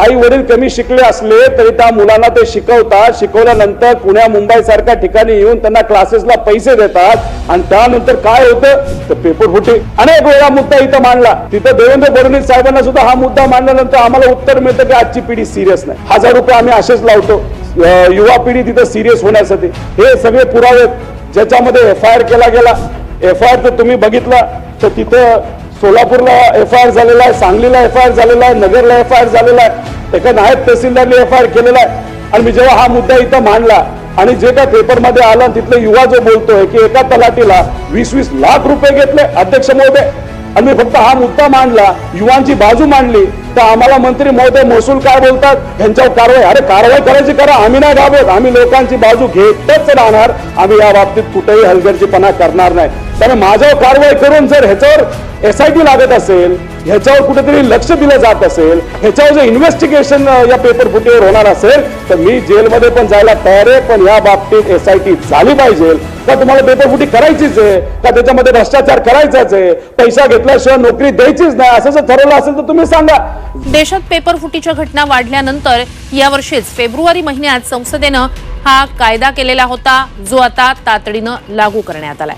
आई वडील कमी शिकले असले तरी त्या मुलांना ते शिकवतात. शिकवल्यानंतर पुण्या मुंबई सारख्या ठिकाणी येऊन त्यांना क्लासेसला पैसे देतात. आणि त्यानंतर काय होतं? तर पेपर फुटे. अनेक वेळा मुद्दा इथं मांडला. तिथं देवेंद्र फडणवीस साहेबांना सुद्धा हा मुद्दा मांडल्यानंतर आम्हाला उत्तर मिळतं की आजची पिढी सिरियस नाही. हजार रुपये आम्ही असेच लावतो. युवा पिढी तिथं सिरियस होण्यासाठी. हे सगळे पुरावे आहेत, ज्याच्यामध्ये एफ आय आर केला गेला. एफ आय आर तर तुम्ही बघितला तर तिथं सोलापूरला एफ आय आर झालेला आहे सांगलीला एफ आय आर झालेला आहे नगरला एफ आय आर झालेला आहे. एका नायब तहसीलदारने एफ आय आर केलेला आहे. आणि मी जेव्हा हा मुद्दा इथं मांडला आणि जे काय पेपरमध्ये आला तिथले युवा जो बोलतोय की एका तलाठीला वीस वीस लाख रुपये घेतले अध्यक्ष महोदय आणि मी फक्त हा मुद्दा मांडला युवांची बाजू मांडली. तर आम्हाला मंत्री महोदय महसूल काय बोलतात? ह्यांच्यावर कारवाई. अरे कारवाई करायची करा. आम्ही नाही घाबरत. आम्ही लोकांची बाजू घेतच राहणार. आम्ही या बाबतीत कुठेही हलगर्जीपणा करणार नाही. तर माझ्यावर कारवाई करून जर ह्याच्यावर एस आय टी लागत असेल ह्याच्यावर कुठेतरी लक्ष दिलं जात असेल ह्याच्यावर जर इन्व्हेस्टिगेशन या पेपर फुटीवर होणार असेल तर मी जेलमध्ये पण जायला तयार आहे पण या बाबतीत एस आय टी झाली पाहिजे. का तुम्हाला पेपर फुटी करायचीच आहे? का त्याच्यामध्ये भ्रष्टाचार करायचाच आहे? पैसा घेतल्याशिवाय नोकरी द्यायचीच नाही. असं जर ठरवलं असेल तर तुम्ही सांगा. देशात पेपर फुटीच्या घटना वाढल्यानंतर यावर्षीच फेब्रुवारी महिन्यात संसदेनं हा कायदा केलेला होता जो आता तातडीनं लागू करण्यात आलाय.